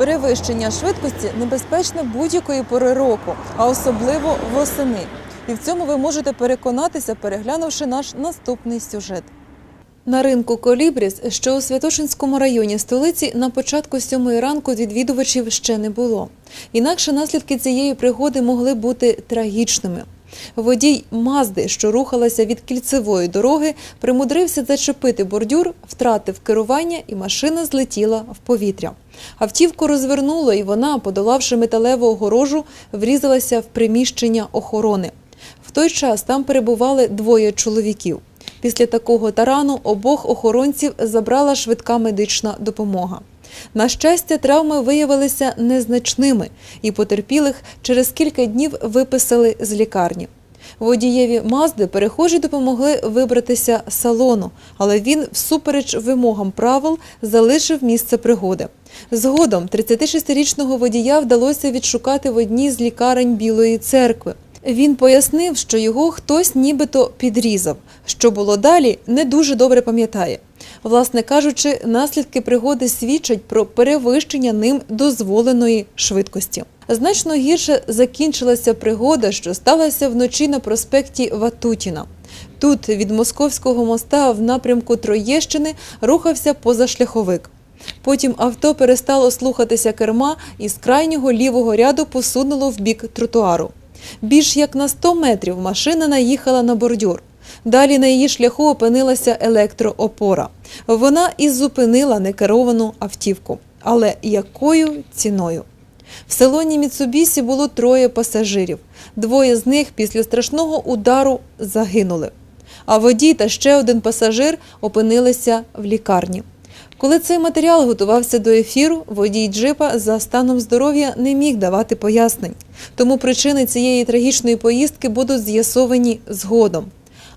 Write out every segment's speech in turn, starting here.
Перевищення швидкості небезпечне будь-якої пори року, а особливо восени. І в цьому ви можете переконатися, переглянувши наш наступний сюжет. На ринку Колібріс, що у Святошинському районі столиці, на початку сьомої ранку відвідувачів ще не було. Інакше наслідки цієї пригоди могли бути трагічними. Водій Мазди, що рухалася від кільцевої дороги, примудрився зачепити бордюр, втратив керування і машина злетіла в повітря. Автівку розвернуло, і вона, подолавши металеву огорожу, врізалася в приміщення охорони. В той час там перебували двоє чоловіків. Після такого тарану обох охоронців забрала швидка медична допомога. На щастя, травми виявилися незначними, і потерпілих через кілька днів виписали з лікарні. Водієві Мазди перехожі допомогли вибратися з салону, але він, всупереч вимогам правил, залишив місце пригоди. Згодом 36-річного водія вдалося відшукати в одній з лікарень Білої церкви. Він пояснив, що його хтось нібито підрізав. Що було далі, не дуже добре пам'ятає. Власне кажучи, наслідки пригоди свідчать про перевищення ним дозволеної швидкості. Значно гірше закінчилася пригода, що сталася вночі на проспекті Ватутіна. Тут від московського моста в напрямку Троєщини рухався позашляховик. Потім авто перестало слухатися керма і з крайнього лівого ряду посунуло в бік тротуару. Більш як на 100 метрів машина наїхала на бордюр. Далі на її шляху опинилася електроопора. Вона і зупинила некеровану автівку. Але якою ціною? В салоні Міцубісі було троє пасажирів. Двоє з них після страшного удару загинули. А водій та ще один пасажир опинилися в лікарні. Коли цей матеріал готувався до ефіру, водій джипа за станом здоров'я не міг давати пояснень. Тому причини цієї трагічної поїздки будуть з'ясовані згодом.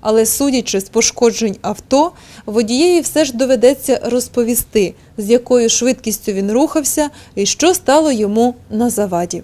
Але судячи з пошкоджень авто, водієві все ж доведеться розповісти, з якою швидкістю він рухався і що стало йому на заваді.